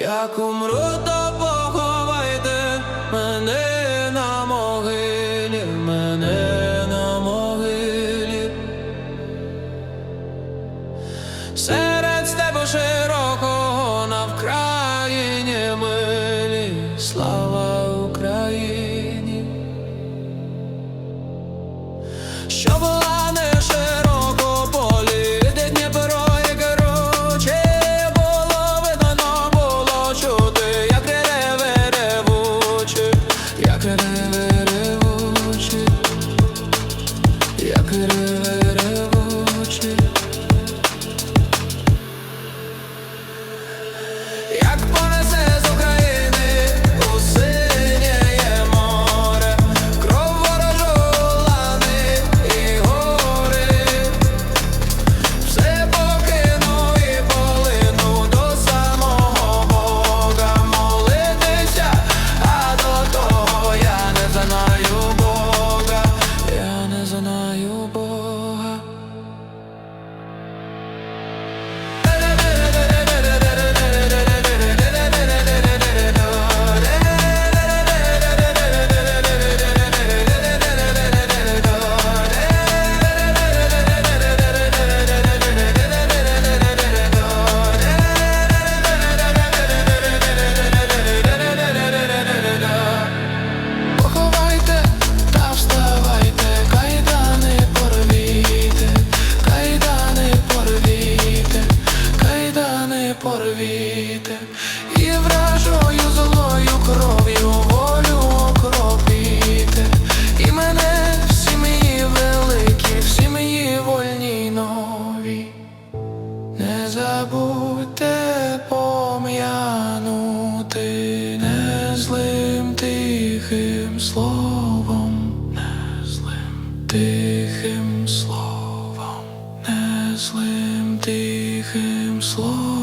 Як умру, то поховайте мене на могилі, мене на могилі. Серед степу широкого на Вкраїні милі, слава Україні. Що порвіте, і вражою злою кров'ю волю окропіте, і мене в сім'ї великій, в сім'ї вольній новій. Не забудьте пом'янути не злим тихим словом, не злим тихим словом, не злим тихим словом.